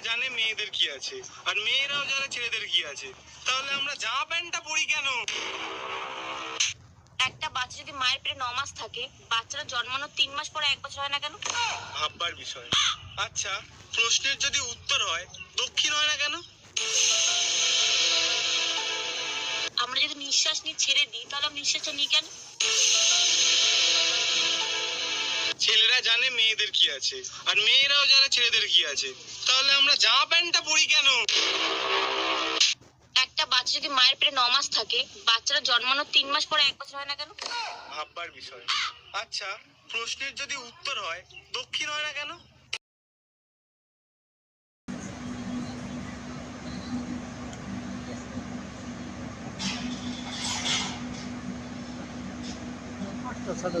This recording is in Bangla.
জানে মেয়েদের কি আছে। আর মেয়েরাও জানে ছেলেদের কি আছে। তাহলে আমরা জামা প্যান্টটা পরি কেন? একটা বাচ্চা যদি মায়ের পেটে ন মাস থাকে বাচ্চারা জন্মানোর তিন মাস পরে এক বছর হয় না কেন? ভাববার বিষয়। আচ্ছা প্রশ্নের যদি উত্তর হয় দক্ষিণ হয় না কেন? আমরা যদি নিঃশ্বাস নিয়ে ছেড়ে দিই তাহলে নিঃশ্বাসটা নিই কেন? জানে মেয়েদের কি আছে। আর মেয়েরাও জানে ছেলেদের কি আছে। তাহলে আমরা জামা প্যান্টটা পরি কেন? একটা বাচ্চা যদি মায়ের পেটে ন মাস থাকে বাচ্চারা জন্মানোর তিন মাস পরে এক বছর হয় না কেন? ভাববার বিষয়। আচ্ছা প্রশ্নের যদি উত্তর হয় দক্ষিণ হয় না কেন? সাদা